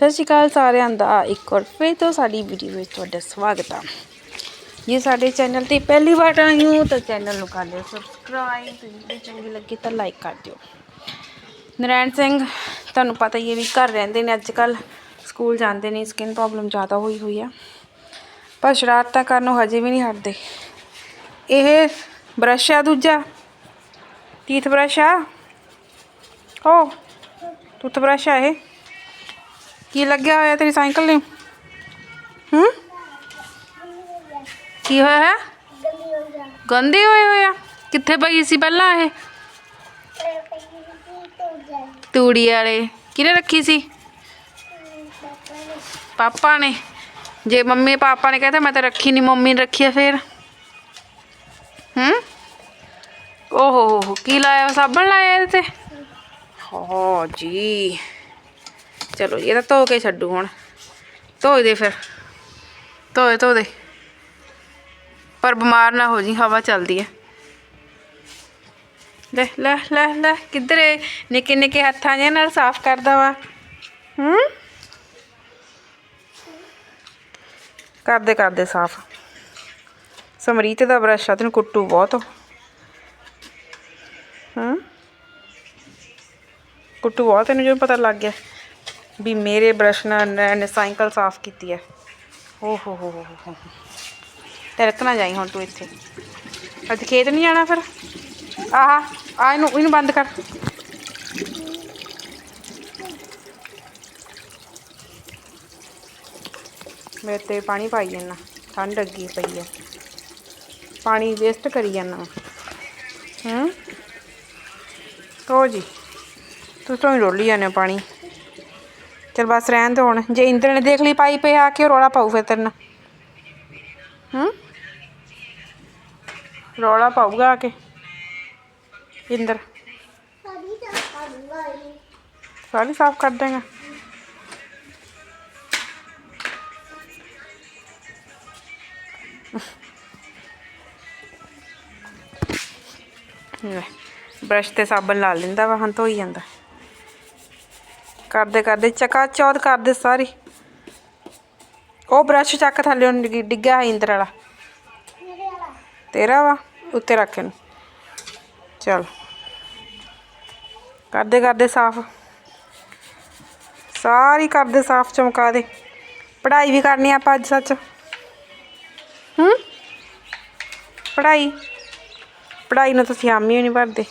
ਸਤਿ ਸ਼੍ਰੀ ਅਕਾਲ ਸਾਰਿਆਂ ਦਾ। ਇੱਕ ਵਾਰ ਫਿਰ ਤੋਂ ਸਾਡੀ ਵੀਡੀਓ ਵਿੱਚ ਤੁਹਾਡਾ ਸਵਾਗਤ ਆ। ਜੇ ਸਾਡੇ ਚੈਨਲ ਤੇ ਪਹਿਲੀ ਵਾਰ ਆਏ ਹੋ ਤਾਂ ਚੈਨਲ ਨੂੰ ਕਰ ਲਿਓ ਸਬਸਕ੍ਰਾਈਬ ਤੇ ਵੀਡੀਓ ਚੰਗੀ ਲੱਗੀ ਤਾਂ ਲਾਈਕ ਕਰ ਦਿਓ। ਨਰੈਣ ਸਿੰਘ, ਤੁਹਾਨੂੰ ਪਤਾ ਹੀ ਹੈ ਵੀ ਘਰ ਰਹਿੰਦੇ ਨੇ ਅੱਜ ਕੱਲ ਸਕੂਲ ਜਾਂਦੇ ਨੇ ਸਕਿਨ ਪ੍ਰੋਬਲਮ ਜ਼ਿਆਦਾ ਹੋਈ ਹੋਈ ਆ। ਪਰ ਸ਼ਰਾਰਤਾਂ ਕਰਨੋਂ ਹਜੇ ਵੀ ਨਹੀਂ ਹਟਦੇ। ਇਹ ਬਰਸ਼ ਆ ਦੂਜਾ। ਟੀਥ ਬਰਸ਼ ਆ। ਓ ਟੂਥ ਬਰਸ਼ ਆ ਇਹ। ਕੀ ਲੱਗਿਆ ਹੋਇਆ ਤੇਰੀ ਸਾਈਕਲ ਨੇ ਹੂੰ ਕੀ ਹੋਇਆ ਹੈ ਗੰਦੀ ਹੋਈ ਹੋਇਆ ਕਿੱਥੇ ਪਈ ਸੀ ਪਹਿਲਾਂ ਇਹ ਤੂੜੀ ਵਾਲੇ ਕਿਹਨੇ ਰੱਖੀ ਸੀ ਪਾਪਾ ਨੇ ਜੇ ਮੰਮੀ ਪਾਪਾ ਨੇ ਕਹਿੰਦਾ ਮੈਂ ਤਾਂ ਰੱਖੀ ਨਹੀਂ ਮੰਮੀ ਨੇ ਰੱਖੀ ਆ ਫੇਰ ਹੂੰ ਓਹੋ ਹੋ ਹੋ ਕੀ ਲਾਇਆ ਸਾਬਣ ਲਾਇਆ ਇਹਦੇ ਤੇ ਹੋ ਜੀ ਚਲੋ ਜੀ, ਇਹ ਤਾਂ ਧੋ ਕੇ ਛੱਡੂ ਹੁਣ। ਧੋ ਦੇ ਫਿਰ। ਧੋਏ ਧੋ ਦੇ। ਪਰ ਬਿਮਾਰ ਨਾ ਹੋ ਜੀ ਹਵਾ ਚੱਲਦੀ ਹੈ। ਲੈ ਲੈ ਲੈ ਲੈ ਕਿੱਧਰ? ਨਿੱਕੇ ਨਿੱਕੇ ਹੱਥਾਂ ਜਿਹੇ ਨਾਲ ਸਾਫ਼ ਕਰਦਾ ਵਾ। ਹੂੰ? ਕਰਦੇ ਕਰਦੇ ਸਾਫ਼। ਸਮਰੀਤ ਦਾ ਬਰਸ਼ ਆ ਤੈਨੂੰ ਕੁੱਟੂ ਬਹੁਤ। ਹੂੰ? ਕੁੱਟੂ ਬਹੁਤ ਤੈਨੂੰ ਜਦੋਂ ਪਤਾ ਲੱਗ ਗਿਆ। ਵੀ ਮੇਰੇ ਬਰਸ਼ ਨਾਲ ਨੇ ਸਾਈਕਲ ਸਾਫ਼ ਕੀਤੀ ਹੈ ਓ ਹੋ ਹੋ ਹੋ ਹੋ ਤਿਲਕ ਨਾ ਜਾਈ ਹੁਣ ਤੂੰ ਇੱਥੇ। ਅੱਜ ਖੇਤ ਨਹੀਂ ਜਾਣਾ ਫਿਰ? ਆਹ, ਆ ਇਹਨੂੰ ਇਹਨੂੰ ਬੰਦ ਕਰ। ਮੇਰੇ ਤੇ ਪਾਣੀ ਪਾਈ ਜਾਂਦਾ, ਠੰਡ ਅੱਗੀ ਪਈ ਹੈ ਪਾਣੀ ਵੇਸਟ ਕਰੀ ਜਾਂਦਾ ਹੂੰ? ਹੋ ਜੀ ਤੂੰ ਤਾਂ ਹੀ ਰੋਲੀ ਜਾਂਦੇ ਹੋ ਪਾਣੀ। ਚਲ ਬਸ ਰਹਿਣ ਦੇ ਹੁਣ। ਜੇ ਇੰਦਰ ਨੇ ਦੇਖ ਲਈ ਪਾਈ ਪਏ ਆ ਕੇ ਉਹ ਰੌਲਾ ਪਾਊ ਫਿਰ ਤੇਰੇ ਨਾਲ। ਹੂੰ? ਰੌਲਾ ਪਾਊਗਾ ਆ ਕੇ। ਇੰਦਰ। ਸਾਰੀ ਸਾਫ਼ ਕਰ ਦੇਗਾ। ਲੈ, ਬ੍ਰਸ਼ ਤੇ ਸਾਬਣ ਲਾ ਲੈਂਦਾ ਵਾ ਹਾਂ ਧੋਈ ਜਾਂਦਾ। ਕਰਦੇ ਕਰਦੇ, ਚਕਾ ਚੌਦ ਕਰਦੇ ਸਾਰੀ। ਉਹ ਬ੍ਰਸ਼ ਚੱਕ ਥੱਲੇ ਉਹਨੂੰ ਡਿੱਗਿਆ ਹੈ ਇੰਦਰ ਵਾਲਾ। ਤੇਰਾ ਵਾ, ਉੱਤੇ ਰੱਖ ਇਹਨੂੰ। ਚਲ। ਕਰਦੇ ਕਰਦੇ ਸਾਫ਼। ਸਾਰੀ ਕਰਦੇ ਸਾਫ਼ ਚਮਕਾ ਦੇ। ਪੜ੍ਹਾਈ ਵੀ ਕਰਨੀ ਆਪਾਂ ਅੱਜ ਸੱਚ। ਹੂੰ? ਪੜ੍ਹਾਈ? ਪੜ੍ਹਾਈ ਨੂੰ ਤੁਸੀਂ ਆਮੀ ਨਹੀਂ ਭਰਦੇ।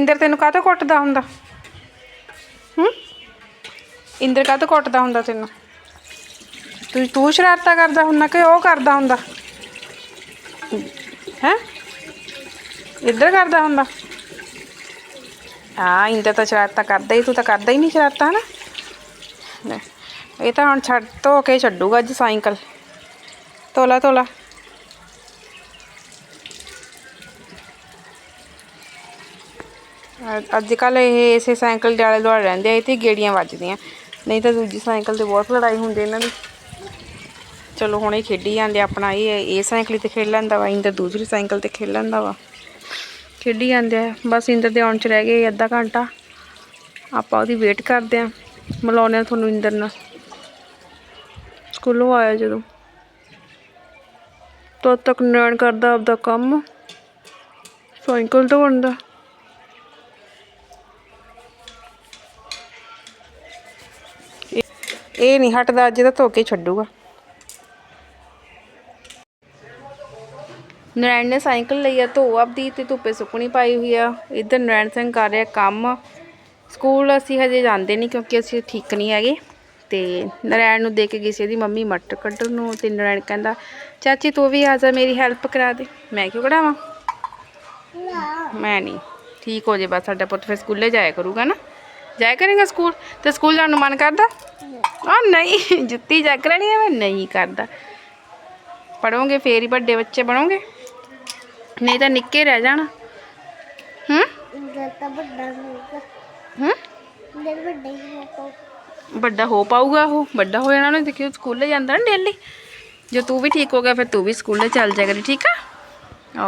ਇੰਦਰ ਤੈਨੂੰ ਕਾਹਤੋਂ ਕੁੱਟਦਾ ਹੁੰਦਾ? ਹੂੰ? ਇੰਦਰ ਕਾਹਤੋਂ ਕੁੱਟਦਾ ਹੁੰਦਾ ਤੈਨੂੰ? ਤੂੰ ਤੂੰ ਸ਼ਰਾਰਤਾਂ ਕਰਦਾ ਹੁੰਦਾ ਕਿ ਉਹ ਕਰਦਾ ਹੁੰਦਾ? ਹੈ? ਇੱਧਰ ਕਰਦਾ ਹੁੰਦਾ? ਆ ਇੰਦਰ ਤਾਂ ਸ਼ਰਾਰਤਾਂ ਕਰਦਾ ਹੀ ਤੂੰ ਤਾਂ ਕਰਦਾ ਹੀ ਨਹੀਂ ਸ਼ਰਾਰਤਾਂ ਹਨਾ? ਲੈ, ਇਹ ਤਾਂ ਹੁਣ ਛੱਡ ਧੋ ਕੇ ਛੱਡੂਗਾ ਅੱਜ ਸਾਈਕਲ। ਤੋਲਾ ਤੋਲਾ। ਅੱਜ ਕੱਲ ਇਹ ਇਸੇ ਸਾਈਕਲ ਦੇ ਆਲੇ ਦੁਆਲੇ ਰਹਿੰਦੇ ਆ ਇੱਥੇ ਗੇੜੀਆਂ ਵੱਜਦੀਆਂ। ਨਹੀਂ ਤਾਂ ਦੂਜੀ ਸਾਈਕਲ ਤੇ ਬਹੁਤ ਲੜਾਈ ਹੁੰਦੀ ਇਹਨਾਂ ਦੀ। ਚਲੋ ਹੁਣ ਇਹ ਖੇਡੀ ਜਾਂਦੇ ਆਪਣਾ, ਇਹ ਇਹ ਸਾਈਕਲ ਤੇ ਖੇਡ ਲੈਂਦਾ ਵਾ, ਇੰਦਰ ਦੂਸਰੀ ਸਾਈਕਲ ਤੇ ਖੇਡ ਲੈਂਦਾ ਵਾ। ਖੇਡੀ ਜਾਂਦੇ ਆ, ਬਸ ਇੰਦਰ ਦੇ ਆਉਣ ਚ ਰਹਿ ਗਏ ਅੱਧਾ ਘੰਟਾ। ਆਪਾਂ ਉਹਦੀ ਵੇਟ ਕਰਦੇ ਆ, ਮਿਲਾਉਂਦੇ ਆ ਤੁਹਾਨੂੰ ਇੰਦਰ ਨਾਲ। ਸਕੂਲੋਂ ਆਇਆ ਜਦੋਂ। ਤਦ ਤੱਕ ਨੈਣ ਕਰਦਾ ਆਪਦਾ ਕੰਮ। ਸਾਈਕਲ ਤੋਂ ਬਣਦਾ। ਇਹ ਨਹੀਂ ਹਟਦਾ, ਅੱਜ ਤਾਂ ਧੋ ਕੇ ਛੱਡੂਗਾ। ਨਰੈਣ ਨੇ ਸਾਈਕਲ ਲਈ ਆ, ਧੋ ਆਪਦੀ ਤੇ ਧੁੱਪੇ ਸੁੱਕਣੀ ਪਾਈ ਹੋਈ ਆ। ਇੱਧਰ ਨਰੈਣ ਸਿੰਘ ਕਰ ਰਿਹਾ ਕੰਮ। ਸਕੂਲ ਅਸੀਂ ਹਜੇ ਜਾਂਦੇ ਨਹੀਂ ਕਿਉਂਕਿ ਅਸੀਂ ਠੀਕ ਨਹੀਂ ਹੈਗੇ। ਤੇ ਨਰੈਣ ਨੂੰ ਦੇ ਕੇ ਗਈ ਸੀ ਇਹਦੀ ਮੰਮੀ ਮਟਰ ਕੱਢਣ ਨੂੰ ਤੇ ਨਰੈਣ ਕਹਿੰਦਾ, ਚਾਚੀ ਤੂੰ ਵੀ ਆ ਜਾ, ਮੇਰੀ ਹੈਲਪ ਕਰਾ ਦੇ। ਮੈਂ ਕਿਉਂ ਕਢਾਵਾਂ? ਮੈਂ ਨਹੀਂ। ਠੀਕ ਹੋ ਜੇ ਬਸ, ਸਾਡਾ ਪੁੱਤ ਫਿਰ ਸਕੂਲੇ ਜਾਇਆ ਕਰੂਗਾ ਨਾ। ਜਾਇਆ ਕਰੇਗਾ ਸਕੂਲ? ਤੇ ਸਕੂਲ ਜਾਣ ਨੂੰ ਮਨ ਕਰਦਾ? ਆ ਨਹੀਂ ਜੁੱਤੀ ਚੱਕ ਲੈਣੀ ਹੈ ਮੈਂ? ਨਹੀਂ ਕਰਦਾ। ਪੜੋਗੇ ਫੇਰ ਹੀ ਵੱਡੇ ਬੱਚੇ ਬਣੋਗੇ? ਨਹੀਂ ਤਾਂ ਨਿੱਕੇ ਰਹਿ ਜਾਣਾ। ਹੂੰ? ਤਾਂ ਵੱਡਾ ਹੋਊਗਾ। ਹੂੰ? ਇੰਦਰ ਵੱਡਾ ਹੀ ਹੋਊਗਾ ਵੱਡਾ ਹੋ ਪਾਊਗਾ ਉਹ? ਵੱਡਾ ਹੋ ਜਾਣਾ ਉਹਨੇ ਦੇਖਿਓ ਸਕੂਲੇ ਜਾਂਦਾ ਨਾ ਡੇਲੀ? ਜੇ ਤੂੰ ਵੀ ਠੀਕ ਹੋ ਗਿਆ ਫਿਰ ਤੂੰ ਵੀ ਸਕੂਲੇ ਚੱਲ ਜਾ ਕਰੀ ਠੀਕ ਆ?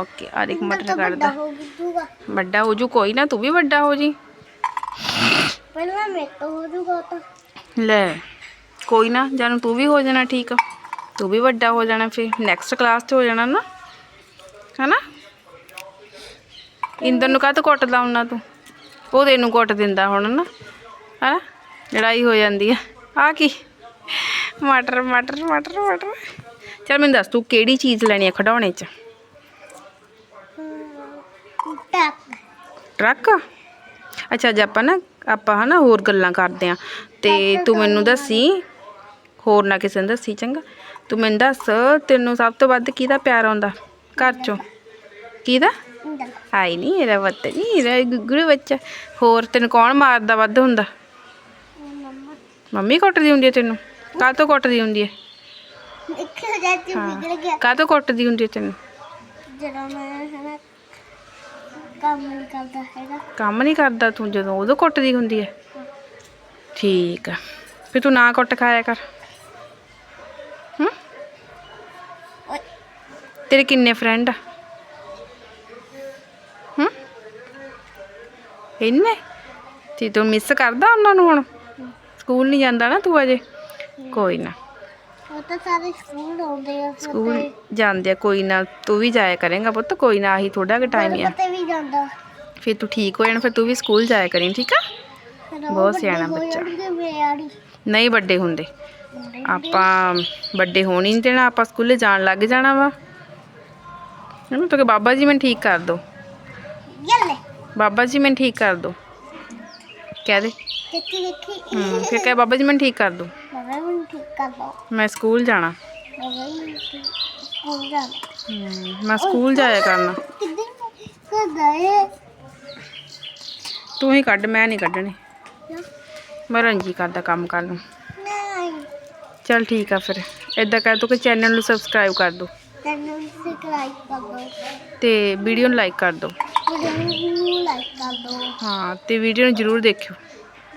ਓਕੇ ਇੱਕ ਇੰਦਰ ਮਟਰ ਤਾਂ ਕਰ ਵੱਡਾ ਦਾ ਹੋ ਜੂਗਾ। ਵੱਡਾ ਹੋ ਜੂ ਕੋਈ ਨਾ ਤੂੰ ਵੀ ਵੱਡਾ ਹੋ ਜੀ। ਪਹਿਲਾਂ ਮੇਰੇ ਤੋਂ ਹੋ ਜੂਗਾ ਤਾਂ। ਲੈ ਕੋਈ ਨਾ ਜਾਨੂੰ ਤੂੰ ਵੀ ਹੋ ਜਾਣਾ ਠੀਕ। ਤੂੰ ਵੀ ਵੱਡਾ ਹੋ ਜਾਣਾ ਫਿਰ ਨੈਕਸਟ ਕਲਾਸ 'ਚ ਹੋ ਜਾਣਾ ਨਾ। ਹੈਨਾ? ਇੰਦਰ ਨੂੰ ਕਾਹ ਤੋਂ ਕੁੱਟਦਾ ਹੁੰਨਾ ਤੂੰ? ਉਹ ਤੈਨੂੰ ਕੁੱਟ ਦਿੰਦਾ ਹੁਣ ਨਾ। ਹੈਨਾ ਲੜਾਈ ਹੋ ਜਾਂਦੀ ਆ। ਆ ਕੀ? ਮਟਰ ਮਟਰ ਮਟਰ ਮਟਰ। ਚਲ ਮੈਨੂੰ ਦੱਸ ਤੂੰ ਕਿਹੜੀ ਚੀਜ਼ ਲੈਣੀ ਆ ਖਿਡੌਣੇ 'ਚ? ਟਰੱਕ? ਅੱਛਾ ਅੱਜ ਆਪਾਂ ਨਾ ਆਪਾਂ ਹਨਾ ਹੋਰ ਗੱਲਾਂ ਕਰਦੇ ਆ ਤੇ ਤੂੰ ਮੈਨੂੰ ਦੱਸੀ ਹੋਰ ਨਾ ਕਿਸੇ ਨੂੰ ਦੱਸੀ ਚੰਗਾ। ਤੂੰ ਮੈਨੂੰ ਦੱਸ ਤੈਨੂੰ ਸਭ ਤੋਂ ਵੱਧ ਕਿਹਦਾ ਪਿਆਰ ਆਉਂਦਾ ਘਰ ਚੋਂ? ਕਿਹਦਾ? ਆਈ ਨਹੀਂ ਇਹਦਾ ਵੱਤ ਨਹੀਂ ਇਹਦਾ ਗੁੱਗੂ ਬੱਚਾ। ਹੋਰ ਤੈਨੂੰ ਕੌਣ ਮਾਰਦਾ ਵੱਧ ਹੁੰਦਾ? ਮੰਮਾ ਕੁੱਟਦੀ ਹੁੰਦੀ ਹੈ ਤੈਨੂੰ? ਕਾਹ ਤੋਂ ਕੁੱਟਦੀ ਹੁੰਦੀ ਹੈ? ਕਾਹ ਤੋਂ ਕੁੱਟਦੀ ਹੁੰਦੀ ਹੈ ਤੈਨੂੰ? ਜਦੋਂ ਮੈਂ ਹਨਾ ਕੰਮ ਨਹੀਂ ਕਰਦਾ ਹੈਗਾ। ਕੰਮ ਨਹੀਂ ਕਰਦਾ ਤੂੰ ਜਦੋਂ ਉਦੋਂ ਕੁੱਟਦੀ ਹੁੰਦੀ ਹੈ ਠੀਕ ਆ ਫਿਰ ਤੂੰ ਨਾ ਕੁੱਟ ਖਾਇਆ ਕਰ। ਹੂੰ? ਤੇਰੇ ਕਿੰਨੇ ਫਰੈਂਡ ਆ? ਹੂੰ? ਇੰਨੇ? ਤੇ ਤੂੰ ਮਿਸ ਕਰਦਾ ਉਹਨਾਂ ਨੂੰ ਹੁਣ? ਸਕੂਲ ਨਹੀਂ ਜਾਂਦਾ ਨਾ ਤੂੰ ਅਜੇ? ਕੋਈ ਨਾ। ਉਹ ਤਾਂ ਸਾਰੇ ਸਕੂਲ ਆਉਂਦੇ ਆ ਫਿਰ ਸਕੂਲ ਤੇ- ਜਾਂਦੇ ਆ ਕੋਈ ਨਾ ਤੂੰ ਵੀ ਜਾਇਆ ਕਰੇਂਗਾ ਪੁੱਤ ਕੋਈ ਨਾ ਆਹੀ ਥੋੜਾ ਕੁ ਟਾਈਮ ਆ ਪਤਾ ਵੀ ਜਾਂਦਾ ਫਿਰ ਤੂੰ ਠੀਕ ਹੋ ਜਾਣਾ ਫਿਰ ਤੂੰ ਵੀ ਸਕੂਲ ਜਾਇਆ ਕਰੀਂ ਠੀਕ ਆ ਫਿਰ ਉਹ ਬਹੁਤ ਵੱਡੇ ਸਿਆਣਾ ਹੋ ਬੱਚਾ। ਜਾਣਗੇ ਮੇਰੀ ਨਹੀਂ ਵੱਡੇ ਹੁੰਦੇ ਆਪਾਂ ਵੱਡੇ ਹੋਣ ਹੀ ਨਹੀਂ ਦੇਣਾ ਆਪਾਂ ਸਕੂਲੇ ਜਾਣ ਲੱਗ ਜਾਣਾ ਵਾ ਹਨਾ ਤੋ ਕਿ ਬਾਬਾ ਜੀ ਮੈਨੂੰ ਠੀਕ ਕਰ ਦੋ ਯੱਲੇ ਬਾਬਾ ਜੀ ਮੈਨੂੰ ਠੀਕ ਕਰ ਦੋ ਕਹਿ ਦੇ ਦੇਖੀ ਦੇਖੀ ਹੂੰ ਫਿਰ ਕਹਿ ਬਾਬਾ ਜੀ ਮੈਨੂੰ ਠੀਕ ਕਰ ਦੋ ਠੀਕ ਕਰ ਦੋ ਮੈਂ ਸਕੂਲ ਜਾਣਾ। ਸਕੂਲ ਮੈਂ ਸਕੂਲ ਜਾਇਆ ਕਰਨਾ। ਕਿੱਧਰ ਤੂੰ ਹੀ ਕੱਢ ਮੈਂ ਨਹੀਂ ਕੱਢਣੇ। ਮੈਂ ਰੰਜੀ ਕਰਦਾ ਕੰਮ ਕਰਨ ਨੂੰ। ਨਹੀਂ। ਚਲ ਠੀਕ ਆ ਫਿਰ। ਇਦਾਂ ਕਰ ਦੋ ਕਿ ਚੈਨਲ ਨੂੰ ਸਬਸਕ੍ਰਾਈਬ ਕਰ ਦੋ। ਤੈਨੂੰ ਸਬਸਕ੍ਰਾਈਬ ਕਰ ਦੋ। ਤੇ ਵੀਡੀਓ ਨੂੰ ਲਾਈਕ ਕਰ ਦੋ। ਵੀਡੀਓ ਨੂੰ ਲਾਈਕ ਕਰ ਦੋ। ਹਾਂ ਤੇ ਵੀਡੀਓ ਨੂੰ ਜ਼ਰੂਰ ਦੇਖਿਓ।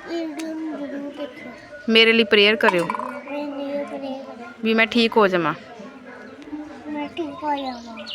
ਵੀਡੀਓ ਨੂੰ ਜ਼ਰੂਰ ਦੇਖੋ ਮੇਰੇ ਲਈ ਪ੍ਰੇਅਰ ਕਰਿਓ। ਕਰੇ ਵੀ ਮੈਂ ਠੀਕ ਹੋ ਜਾਵਾਂ। ਮੈਂ ਠੀਕ ਹੋ ਜਾਵਾਂ।